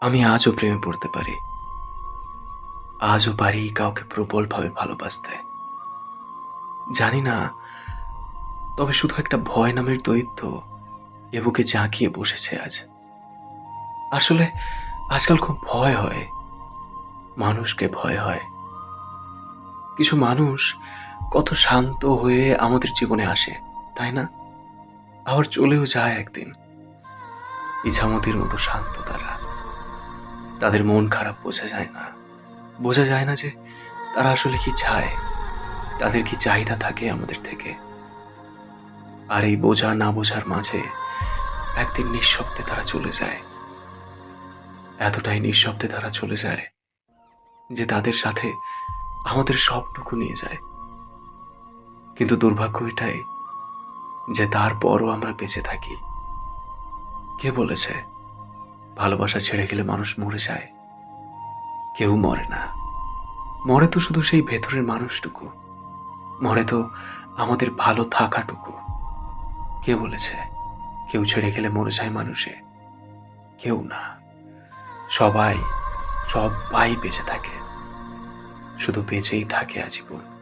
আমি আজও প্রেমে পড়তে পারি। আজও পারি কাউকে প্রবলভাবে ভালোবাসতে। জানি না, তবে শুধু একটা ভয় নামের দৈত্য এ বুকে জাঁকিয়ে বসেছে আজ। আসলে আজকাল খুব ভয় হয়। মানুষকে ভয় হয়। কিছু মানুষ কত শান্ত হয়ে আমাদের জীবনে আসে, তাই না? আবার চলেও যায় একদিন। ইছামতির মতো শান্ত তারা। তাদের মন খারাপ বোঝা যায় না। বোঝা যায় না যে তারা আসলে কি চায়। তাদের কি চাহিদা থাকে আমাদের থেকে। আর এই বোঝা না বোঝার মাঝে একদিন নিঃশব্দে তারা চলে যায়। এতটাই নিঃশব্দে তারা চলে যায় যে তাদের সাথে আমাদের সবটুকু নিয়ে যায়। কিন্তু দুর্ভাগ্য এটাই যে তারপরও আমরা বেঁচে থাকি। কে বলেছে? ভালোবাসা ছেড়ে গেলে মানুষ মরে যায়। কেউ মরে না। মরে তো শুধু সেই ভেতরের মানুষটুকু। মরে তো আমাদের ভালো থাকাটুকু। কে বলেছে? কেউ ছেড়ে গেলে মরে যায় মানুষে। কেউ না। সবাই সবাই বেঁচে থাকে। শুধু বেঁচেই থাকে আজীবন।